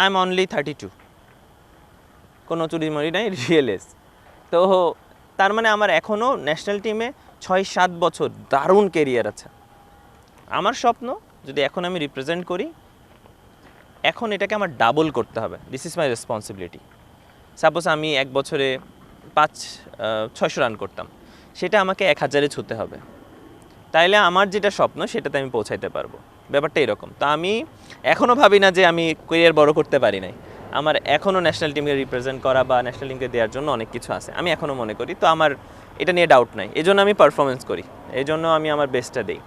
I am only thirty two কোনো চুরিমরি নাই রিয়েল এজ তো তার মানে আমার এখনও ন্যাশনাল টিমে ছয় সাত বছর দারুণ কেরিয়ার আছে। আমার স্বপ্ন, যদি এখন আমি রিপ্রেজেন্ট করি, এখন এটাকে আমার ডাবল করতে হবে। This is my responsibility suppose আমি এক বছরে পাঁচ ছয়শো রান করতাম। সেটা আমাকে এক হাজারে ছুতে হবে। তাইলে আমার যেটা স্বপ্ন সেটাতে আমি পৌঁছাইতে পারব। ব্যাপারটা এরকম। তো আমি এখনও ভাবি না যে আমি কেরিয়ার বড় করতে পারি নাই। আমার এখনও ন্যাশনাল টিমকে রিপ্রেজেন্ট করা বা ন্যাশনাল টিমকে দেওয়ার জন্য অনেক কিছু আছে। আমি এখনও মনে করি। তো আমার এটা নিয়ে ডাউট নাই। এই জন্য আমি পারফরমেন্স করি। এই জন্য আমি আমার বেস্টটা দিই।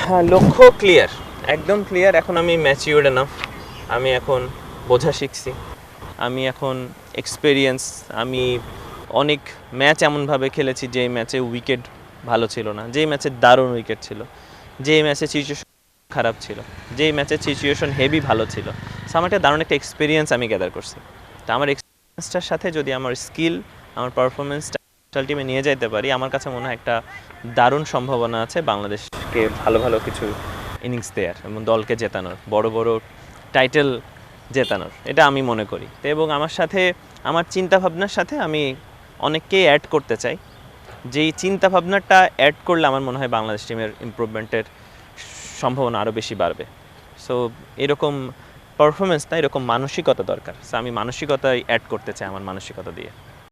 হ্যাঁ লক্ষ্য ক্লিয়ার একদম ক্লিয়ার এখন আমি ম্যাচিউর্ড এনাফ আমি এখন বোঝা শিখছি। আমি এখন এক্সপেরিয়েন্স আমি অনেক ম্যাচ এমনভাবে খেলেছি যে ম্যাচে উইকেট ভালো ছিল না। যেই ম্যাচে দারুণ উইকেট ছিল। যেই ম্যাচে সিচুয়েশন খারাপ ছিল। যেই ম্যাচের সিচুয়েশন হেভি ভালো ছিল। সো আমার একটা দারুণ একটা এক্সপিরিয়েন্স আমি গ্যাদার করছি। তো আমার এক্সপিরিয়েন্সটার সাথে যদি আমার স্কিল আমার পারফরমেন্সটা ন্যাশনাল টিমে নিয়ে যেতে পারি, আমার কাছে মনে হয় একটা দারুণ সম্ভাবনা আছে বাংলাদেশকে ভালো ভালো কিছু ইনিংস দেওয়ার এবং দলকে জেতানোর, বড় বড় টাইটেল জেতানোর। এটা আমি মনে করি। এবং আমার সাথে, আমার চিন্তাভাবনার সাথে আমি অনেককেই অ্যাড করতে চাই। যেই চিন্তা ভাবনাটা অ্যাড করলে আমার মনে হয় বাংলাদেশ টিমের ইম্প্রুভমেন্টের সম্ভাবনা আরও বেশি বাড়বে। সো এরকম পারফরমেন্স না এরকম মানসিকতা দরকার। সো আমি মানসিকতাই অ্যাড করতে চাই আমার মানসিকতা দিয়ে।